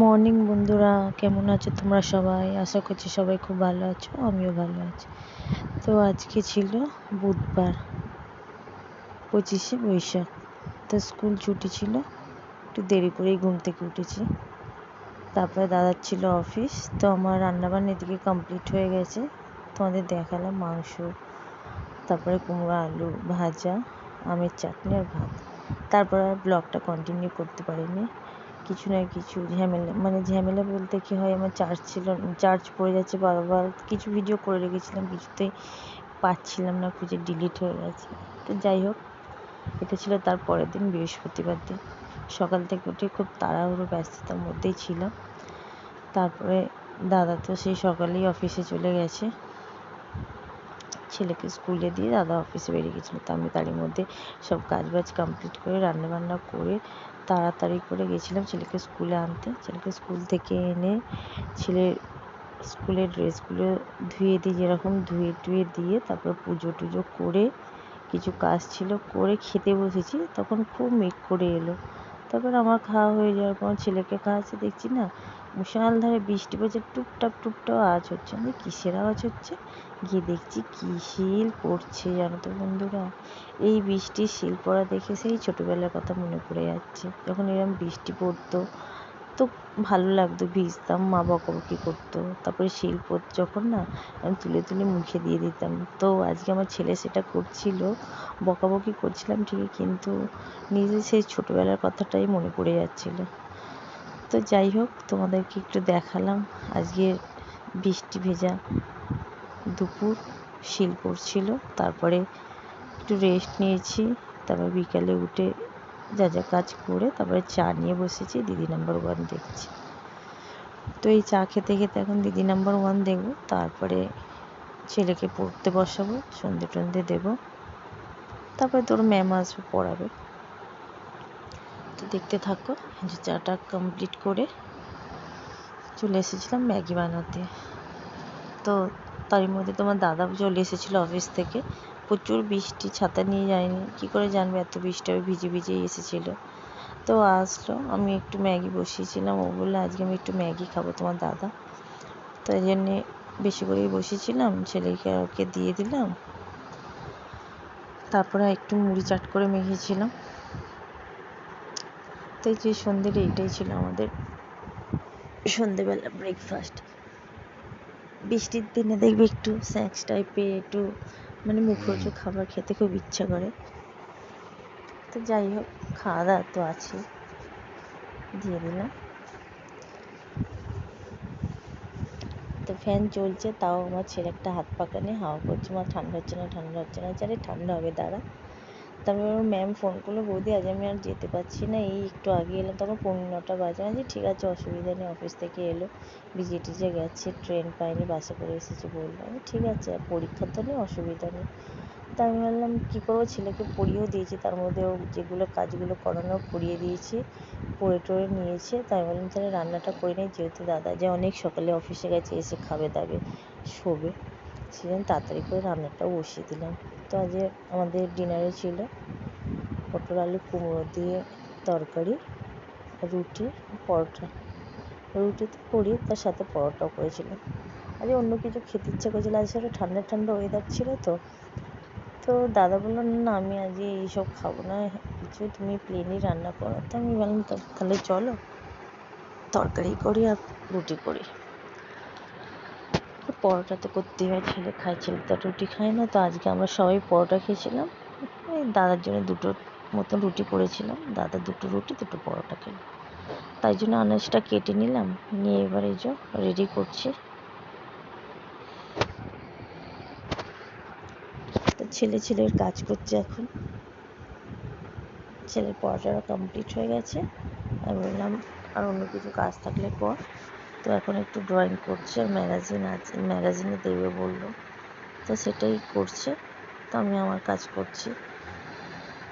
Morning বন্ধুরা, কেমন আছো তোমরা সবাই? আশা করছি সবাই খুব ভালো আছো, আমিও ভালো আছি। তো আজকে ছিল বুধবার, পঁচিশে বৈশাখ। তো স্কুল ছুটি ছিল, একটু দেরি করেই ঘুম থেকে উঠেছি। তারপরে দাদার ছিল অফিস, তো আমার রান্নাবান্না এদিকে কমপ্লিট হয়ে গেছে। তোমাদের দেখালাম মাংস, তারপরে কুমড়ো, আলু ভাজা, আমের চাটনি আর ভাত। তারপর আর ব্লগটা কন্টিনিউ করতে পারিনি। কিছু না কিছু ঝামেলা মানে ঝামেলা বলতে কী হয়, আমার চার্জ ছিল চার্জ পড়ে যাচ্ছে বারবার, কিছু ভিডিও করে রেখেছিলাম, কিছুতেই পাচ্ছিলাম না, খুঁজে ডিলিট হয়ে গেছে। তো যাই হোক, এটা ছিল তার পরের দিন, বৃহস্পতিবার দিন। সকাল থেকে উঠে খুব তাড়াহুড়ো, ব্যস্ততার মধ্যেই ছিল তারপরে দাদা তো সেই সকালেই অফিসে চলে গেছে। ছেলেকে স্কুলে দিয়ে দাদা অফিসে বেরিয়ে গেছিল। তো আমি তারই মধ্যে সব কাজ বাজ কমপ্লিট করে, রান্নাবান্না করে তাড়াতাড়ি করে গেছিলাম ছেলেকে স্কুলে আনতে। ছেলেকে স্কুল থেকে এনে ছেলের স্কুলের ড্রেসগুলো ধুয়ে দিই যেরকম ধুয়ে টুয়ে দিয়ে তারপর পুজো টুজো করে কিছু কাজ ছিল, করে খেতে বসেছি। তখন খুব মেঘ করে এলো। তারপর আমার খাওয়া হয়ে যাওয়ার পর ছেলেকে খাওয়াচ্ছি দেখছি না মুষলধারে বৃষ্টি পড়ছে, টুপটাপ টুপটাপ আওয়াজ হচ্ছে। আমি কিসের আওয়াজ হচ্ছে? গিয়ে দেখছি কী শিল পড়ছে জানো তো বন্ধুরা। এই বৃষ্টির শিল পড়া দেখে সেই ছোটোবেলার কথা মনে পড়ে যাচ্ছে। যখন এরকম বৃষ্টি পড়তো, তো ভালো লাগতো, ভিজতাম, মা বকাবকি করতো। তারপরে শিল পড়ত যখন না আমি তুলে তুলে মুখে দিয়ে দিতাম। তো আজকে আমার ছেলে সেটা করছিল, বকাবকি করছিলাম ঠিকই, কিন্তু নিজের সেই ছোটোবেলার কথাটাই মনে পড়ে যাচ্ছিল। তো যাই হোক, তোমাদেরকে একটু দেখালাম। আজকে বৃষ্টি ভেজা দুপুর শিল পড়ছিল তারপরে একটু রেস্ট নিয়েছি। তারপর বিকালে উঠে যা যা কাজ করে তারপরে চা নিয়ে বসেছি, দিদি নাম্বার ওয়ান দেখছি। তো এই চা খেতে খেতে এখন দিদি নাম্বার ওয়ান দেখব তারপরে ছেলেকে পড়তে বসাবো সন্ধে টন্ধে দেবো। তারপরে তোর ম্যাম আসবে, পড়াবে। দেখতে থাকো। যে চাটা কমপ্লিট করে চলে এসেছিলাম ম্যাগি বানাতে। তো তারই মধ্যে তোমার দাদা চলে এসেছিল অফিস থেকে। প্রচুর বৃষ্টি, ছাতা নিয়ে যায়নি। কী করে জানবে এত বৃষ্টি? হবে ভিজে ভিজেই এসেছিল। তো আসলো। আমি একটু ম্যাগি বসিয়েছিলাম। ও বলল, আজকে আমি একটু ম্যাগি খাব তোমার দাদা। তাই জন্যে বেশি করেই বসিয়েছিলাম ছেলেকে ওকে দিয়ে দিলাম। তারপরে একটু মুড়ি চাট করে মেখেছিলাম। তো যে সন্ধ্যের এইটাই ছিল আমাদের। সন্ধেবেলা ব্রেকফাস্ট বৃষ্টির দিনে দেখবে একটু স্ন্যাক্স টাইপের একটু মানে মুখরোচক খাবার খেতে খুব ইচ্ছা করে। তো যাই হোক খাওয়া দাওয়া তো আছে। দিয়ে দিলাম। তো ফ্যান চলছে তাও আমার ছেলে একটা হাত পাকানে হাওয়া করছে। আমার ঠান্ডা হচ্ছে না ঠান্ডা হচ্ছে না। চারে ঠান্ডা হবে দাঁড়া। তারপর আমার ম্যাম ফোন করল, বৌদি, আজ আমি আর যেতে পারছি না, এই একটু আগে এলাম, তখন পৌনে নটা বাজে। আমি ঠিক আছে, অসুবিধা নেই অফিস থেকে এলো ভিজে টিজে গেছে ট্রেন পাইনি, বাসে করে এসেছে বলল। আমি ঠিক আছে আর পরীক্ষা তো নেই, অসুবিধা নেই। তা আমি ভাবলাম, কী করব, ছেলেকে পড়িয়েও দিয়েছি, তার মধ্যেও যেগুলো কাজগুলো করানো করিয়ে দিয়েছি, পড়ে টড়ে নিয়েছে। তাই ভাবলাম তাহলে রান্নাটা করে নিই যেহেতু দাদা যে অনেক সকালে অফিসে গেছে, এসে খাবে দাবে শোবে। সেজন্য তাড়াতাড়ি করে রান্নাটাও বসিয়ে দিলাম তো আজ আমাদের ডিনারে ছিল পটল আলু কুমড়ো দিয়ে তরকারি, রুটি, পরোটা। রুটি তো করি, তার সাথে পরোটাও করেছিলাম। আজ অন্য কিছু খেতে ইচ্ছে করেছিল আজ সাথে ঠান্ডা ঠান্ডা ওয়েদার ছিল তো। তো দাদা বলল, না, আমি আজ এইসব খাব না, কিছু তুমি প্লেনই রান্না করো। তো আমি বললাম তাহলে চলো, তরকারি করি আর রুটি করি। পরোটা তো করতেই হয়, ছেলে খায়, ছেলে তো রুটি খায় না। তো আজকে আমরা সবাই পরোটা খেয়েছিলাম। এই দাদার জন্য দুটো মতন রুটি করেছিলাম। দাদা দুটো রুটি, দুটো পরোটা খেলো। তাই জন্য আনাজটা কেটে নিলাম। নিয়ে এবার এই যে রেডি করছি। তো ছেলে ছেলের কাজ করছে এখন। ছেলের পড়াটা কমপ্লিট হয়ে গেছে। আমি বললাম, আর অন্য কিছু কাজ থাকলে কর। তো এখন একটু ড্রয়িং করছে আর ম্যাগাজিন আছে ম্যাগাজিনে দেবে বলল। তো সেটাই করছে। তো আমি আমার কাজ করছি।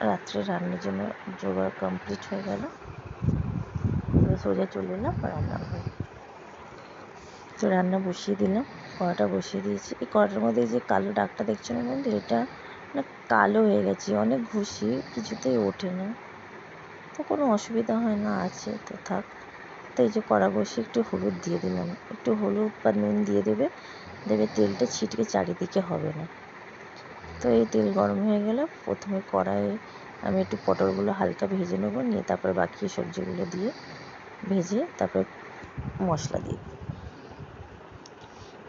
রাত্রে রান্নার জন্য জোগাড় কমপ্লিট হয়ে গেল। সোজা চলে এলাম রান্না ঘরে তো রান্না বসিয়ে দিলাম, কড়াটা বসিয়ে দিয়েছি। এই কড়াটার মধ্যে যে কালো দাগটা দেখছেন বন্ধু? এটা না কালো হয়ে গেছে, অনেক ঘষি, কিছুতেই ওঠে না। তো কোনো অসুবিধা হয় না, আছে। তো থাক। তো এই যে কড়া বসে একটু হলুদ দিয়ে দিলাম। একটু হলুদ বা নুন দিয়ে দেবে। দেবে তেলটা ছিটকে চারিদিকে হবে না। তো এই তেল গরম হয়ে গেলে প্রথমে কড়াইয়ে আমি একটু পটলগুলো হালকা ভেজে নেব, নিয়ে তারপরে বাকি সবজিগুলো দিয়ে ভেজে তারপরে মশলা দিই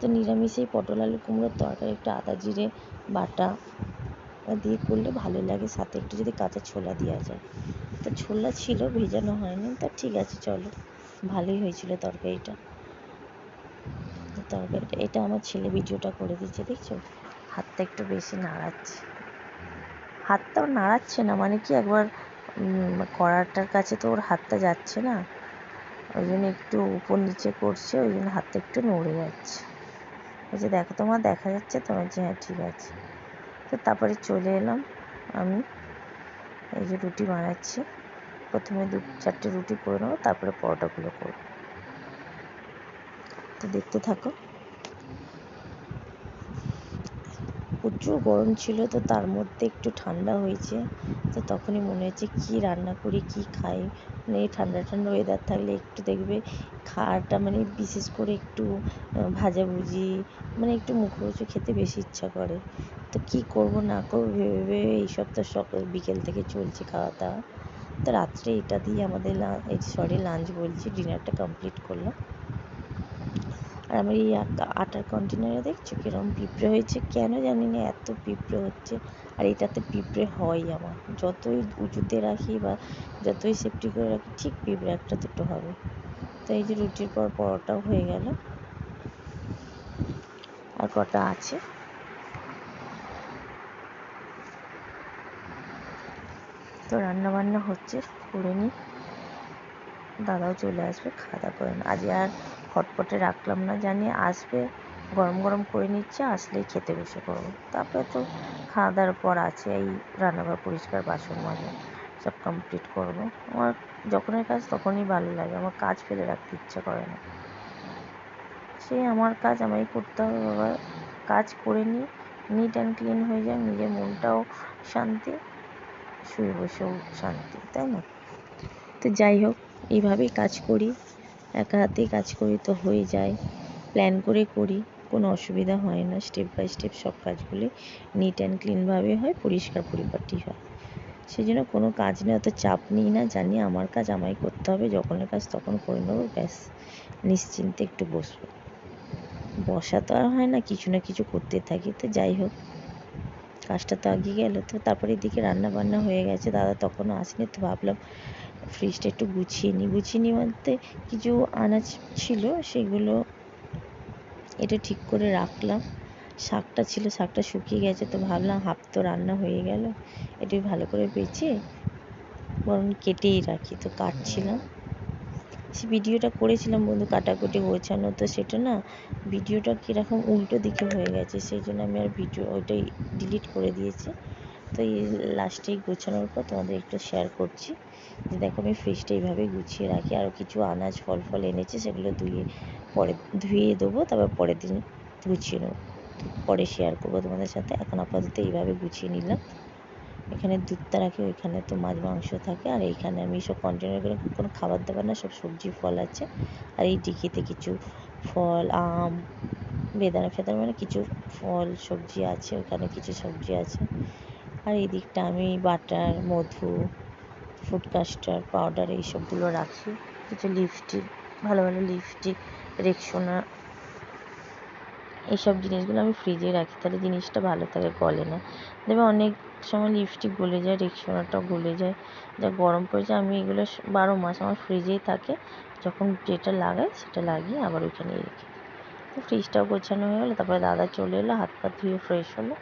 তো নিরামিষে পটল আলু কুমড়োর তরকারি একটু আদা জিরে, বাটা দিয়ে করলে ভালো লাগে। সাথে একটু যদি কাঁচা ছোলা দেওয়া যায়। তো ছোলা ছিল, ভেজানো হয়নি। তা ঠিক আছে, চলো। ভালোই হয়েছিল তরকারিটা। তরকারিটা, এটা আমার ছেলে ভিডিওটা করে দিচ্ছে, দেখছ? হাতটা একটু বেশি নাড়াচ্ছে। হাতটাও নাড়াচ্ছে না মানে কি একবার কড়াটার কাছে তো ওর হাতটা যাচ্ছে না। ওই জন্য একটু উপর নিচে করছে, ওই জন্য হাতটা একটু নড়ে যাচ্ছে। বলছে দেখো, তোমার দেখা যাচ্ছে তো? যে হ্যাঁ ঠিক আছে। তো তারপরে চলে এলাম আমি। এই যে রুটি বানাচ্ছি। প্রথমে দু চারটে রুটি করে নেব, তারপরে পরোটাগুলো করব। তো দেখতে থাকো। প্রচুর গরম ছিল, তো তার মধ্যে একটু ঠান্ডা হয়েছে। তো তখনই মনে হচ্ছে কী রান্না করি, কি খাই? মানে এই ঠান্ডা ঠান্ডা ওয়েদার থাকলে একটু দেখবে খাওয়াটা মানে বিশেষ করে একটু ভাজাভুজি মানে একটু মুখরোচক খেতে বেশি ইচ্ছা করে। তো কি করব, না করব, ভেবে ভেবে এইসব তো সকাল, বিকেল থেকে চলছে খাওয়া দাওয়া তো রাত্রে এটা দিয়ে আমাদের এই সরি লাঞ্চ বলছি ডিনারটা কমপ্লিট করলাম। আর আমার এই আটার কন্টেনারে দেখছ কীরকম পিঁপড়ে হয়েছে? কেন জানি না, এত পিঁপড়ে হচ্ছে। আর এটাতে পিঁপড়ে হয় আমার। যতই উঁচুতে রাখি বা যতই সেফটি করে রাখি, ঠিক পিঁপড়ে একটা দুটো হবে। তো এই যে রুটির পর পরোটাও হয়ে গেল। আর কটা আছে? তো রান্না বান্না হচ্ছে, করে নিই। দাদাও চলে আসবে খাওয়া দাওয়া করে আজ আর হটপটে রাখলাম না, জানি আসবে, গরম গরম করে নিচ্ছে, আসলেই খেতে বসে পড়ব। তারপরে তো খাওয়া দাওয়ার পর আছে, এই রান্নাঘর পরিষ্কার, বাসন মাজা, সব কমপ্লিট করব। আমার যখনই কাজ তখনই ভালো লাগে, আমার কাজ ফেলে রাখতে ইচ্ছা করে না। সেই আমার কাজ আমায় করতে হবে, বাবা। কাজ করে নিই নিট অ্যান্ড ক্লিন হয়ে যায় নিজের মনটাও শান্তি। শুয়ে বসেও শান্তি তাই না? তো যাই হোক, এইভাবেই কাজ করি। একা হাতেই কাজ করি তো হয়ে যায়। প্ল্যান করে করি, কোনো অসুবিধা হয় না। স্টেপ বাই স্টেপ সব কাজগুলি নিট অ্যান্ড ক্লিনভাবে হয়, পরিষ্কার পরিপাটি হয়। সেই জন্য কোনো কাজ নিয়ে অত চাপ নিই না, জানি আমার কাজ আমায় করতে হবে, যখনের কাজ তখন করে নেব, ব্যাস। নিশ্চিন্তে একটু বসবো। বসা তো আর হয় না, কিছু না কিছু করতে থাকি, তো যাই হোক। কাজটা তো আগে গেল। তো তারপরে এদিকে রান্না বান্না হয়ে গেছে। দাদা তখনও আসেনি, তো ভাবলাম ফ্রিজটা একটু গুছিয়ে নিই। গুছিয়ে নিই বলতে কিছু আনাজ ছিল, সেগুলো এটা ঠিক করে রাখলাম। শাকটা ছিল, শাকটা শুকিয়ে গেছে, তো ভাবলাম হাফ তো রান্না হয়ে গেল। একটু ভালো করে বেছে, বরং কেটেই রাখি। তো কাটছিলাম। সে ভিডিওটা করেছিলাম বন্ধু কাটাকুটি গোছানো, তো সেটা না ভিডিওটা কীরকম উল্টো দিকে হয়ে গেছে, সেই জন্য আমি আর ভিডিও ওইটাই ডিলিট করে দিয়েছি। তো এই লাস্টেই গোছানোর পর তোমাদের একটু শেয়ার করছি। যে দেখো আমি ফ্রিজটা এইভাবে গুছিয়ে রাখি আরও কিছু আনাজ ফল ফল এনেছে, সেগুলো ধুয়ে পরে, ধুয়ে দেবো, তারপর পরের দিন গুছিয়ে নেব। পরে শেয়ার করব তোমাদের সাথে, এখন আপাতত এইভাবে গুছিয়ে নিলাম। এখানে দুধটা রাখি, ওইখানে তো মাছ, মাংস থাকে, আর এইখানে আমি সব কন্টেনার করে কোনো খাবার দাবার না, সব সবজি, ফল আছে, আর এই ডিকিতে কিছু ফল, আম, বেদানা, ফেদানা মানে কিছু ফল, সবজি আছে, ওখানে কিছু সবজি আছে, আর এই দিকটা আমি বাটার, মধু ফুড কাস্টার পাউডার এইসবগুলো রাখি, কিছু লিপস্টিক ভালো ভালো লিপস্টিক রেক্সোনা এইসব জিনিসগুলো আমি ফ্রিজে রাখি, তাহলে জিনিসটা ভালো থাকে গলে না। দেখবে অনেক সময় লিপস্টিক গলে যায় রেক্সোনাটাও গলে যায়, যা গরম পড়েছে, আমি এগুলো বারো মাস আমার ফ্রিজেই থাকে, যখন যেটা লাগাই সেটা লাগিয়ে আবার ওইখানেই রেখে তো ফ্রিজটাও গোছানো হয়ে গেলো, তারপরে দাদা চলে এলো, হাত পা ধুয়ে ফ্রেশ হলো,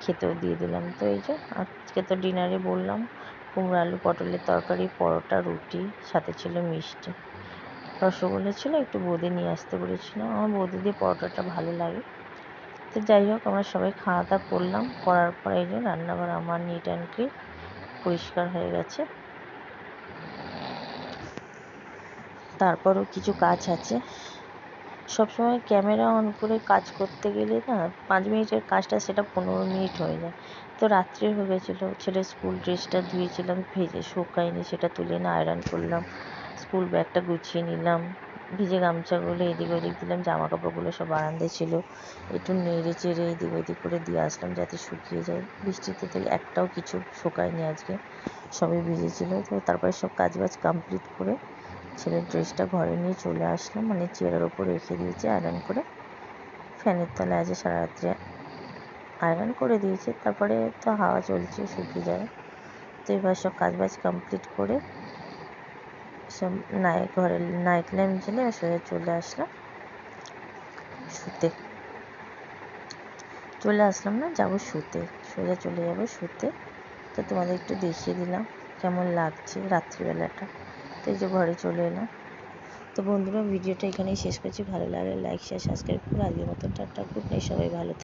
খেতেও দিয়ে দিলাম। তো এই যে আজকে তো ডিনারে বললাম, কুমড়ো আলু পটলের তরকারি, পরোটা, রুটি, সাথে ছিল মিষ্টি। রসগোল্লা ছিল একটু বোঁদে নিয়ে আসতে বলেছিলাম আমার বোঁদে দিয়ে পরোটাটা ভালো লাগে। তো যাই হোক, আমরা সবাই খাওয়া দাওয়া করলাম। করার পর এই যে রান্নাঘর আমার নিট অ্যান্ড ক্লিন পরিষ্কার হয়ে গেছে। তারপরও কিছু কাজ আছে। সবসময় ক্যামেরা অন করে কাজ করতে গেলে না, পাঁচ মিনিটের কাজটা সেটা পনেরো মিনিট হয়ে যায়। তো রাত্রে হয়ে গেছিল ছেলের স্কুল ড্রেসটা ধুয়েছিলাম, ভেজে শুকায়নি, সেটা তুলে এনে আয়রন করলাম। স্কুল ব্যাগটা গুছিয়ে নিলাম। ভিজে গামছাগুলো এদিক ওদিক দিলাম জামা কাপড়গুলো সব বারান্দায় ছিল। একটু নেড়ে চেড়ে এদিক ওদিক করে দিয়ে আসলাম যাতে শুকিয়ে যায়। বৃষ্টিতে তো একটাও কিছু শোকায়নি আজকে, সবই ভিজেছিল। তো তারপরে সব কাজ বাজ কমপ্লিট করে ছেলের ড্রেসটা ঘরে নিয়ে চলে আসলাম। মানে চেয়ারের ওপর রেখে দিয়েছি আয়রন করে। ফ্যানের তলায় আছে, সারা রাত্রে আয়রন করে দিয়েছে। তারপরে তো হাওয়া চলছে, শুকিয়ে যাবে তো এবার সব কাজ বাজ কমপ্লিট করে সব নায়ক ঘরে নাইট ল্যাম্প জ্বেলে সোজা চলে আসলাম। শুতে। চলে আসলাম না, যাব শুতে। সোজা চলে যাব শুতে। তো তোমাদের একটু দেখিয়ে দিলাম কেমন লাগছে রাত্রিবেলাটা। তো এই যে ঘরে চলে এলাম। তো বন্ধুরা, ভিডিওটা এখানেই শেষ করছি। ভালো লাগলে লাইক শেয়ার সাবস্ক্রাইব করে। আজকের মতন টাটা গুড নাইট সবাই ভালো।